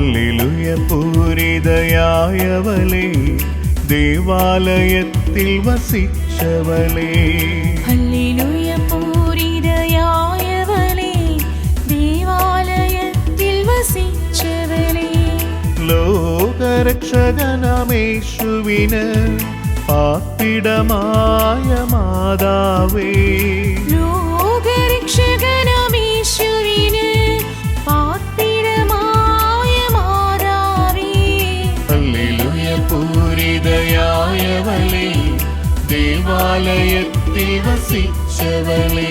Hallelujah പൂരിതയായവളെ ദേവാലയത്തിൽ വസിച്ചവളെ. Hallelujah പൂരിതയായവളേ ദേവാലയത്തിൽ വസിച്ചവളേ. ലോകരക്ഷകനമേശുവിന് പാപ്പിടമായ മാതാവേ. ലോകരക്ഷകനാമീശുവിന് ദേവാലയത്തിൽ വസിച്ചവളേ.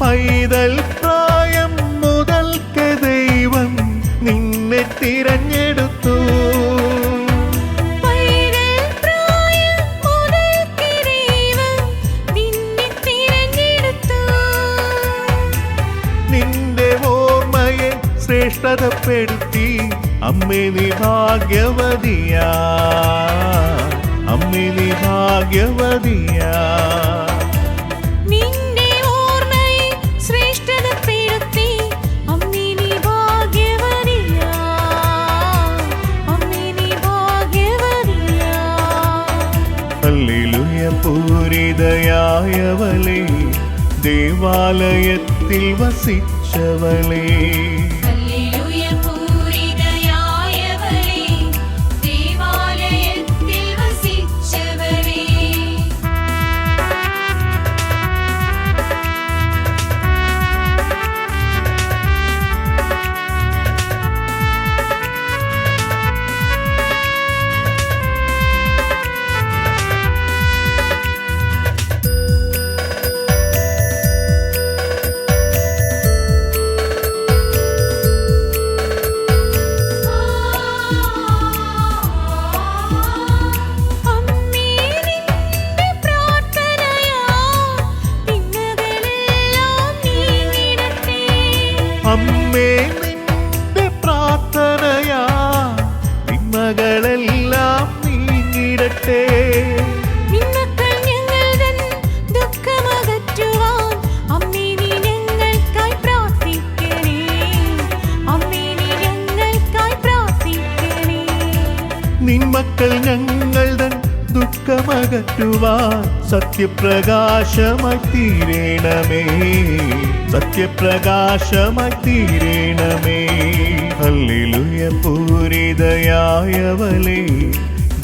പൈതൽ ശ്രേഷ്ഠതപ്പെടുത്തി അമ്മേ നീ ഭാഗ്യവതിയാ. അമ്മേ നീ ഭാഗ്യവതിയാ. പൂരിതയായവളെ ദേവാലയത്തിൽ വസിച്ചവളെ. അമ്മേ നിന്റെ പ്രാർത്ഥനയാ. തിന്മകളെല്ലാം നീങ്ങിടട്ടെ. നിന്നക്കൾ ഞങ്ങൾ തൻ ദുഃഖമകറ്റുവാൻ അമ്മേ നീ ഞങ്ങൾക്കായി പ്രാർത്ഥിക്കണേ. അമ്മേ നീ ഞങ്ങൾക്കായി പ്രാർത്ഥിക്കണേ. നിൻമക്കൾ ഞങ്ങൾ ദുഃഖമകറ്റുവാൻ സത്യപ്രകാശമായി തീരണമേ സത്യപ്രകാശമായി തീരണമേ. ഹല്ലേലൂയ പൂരിതയായവളെ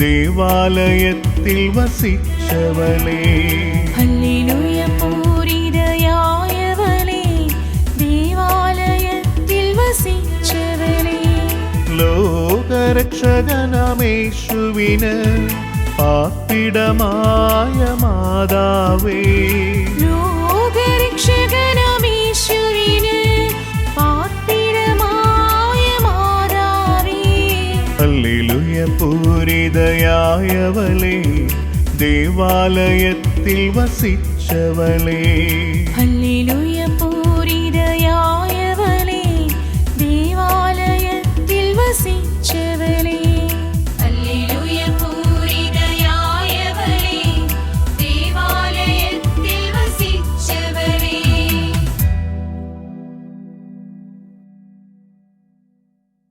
ദേവാലയത്തിൽ വസിച്ചവളെ ഹല്ലേലൂയ പൂരിതയായവളേ ദേവാലയത്തിൽ വസിച്ചവളേ ലോകരക്ഷകനമേശുവിന് പാപ്പിടമായ മാതാവേ. പൂരിതയായവളെ ദേവാലയത്തിൽ വസിച്ചവളെ.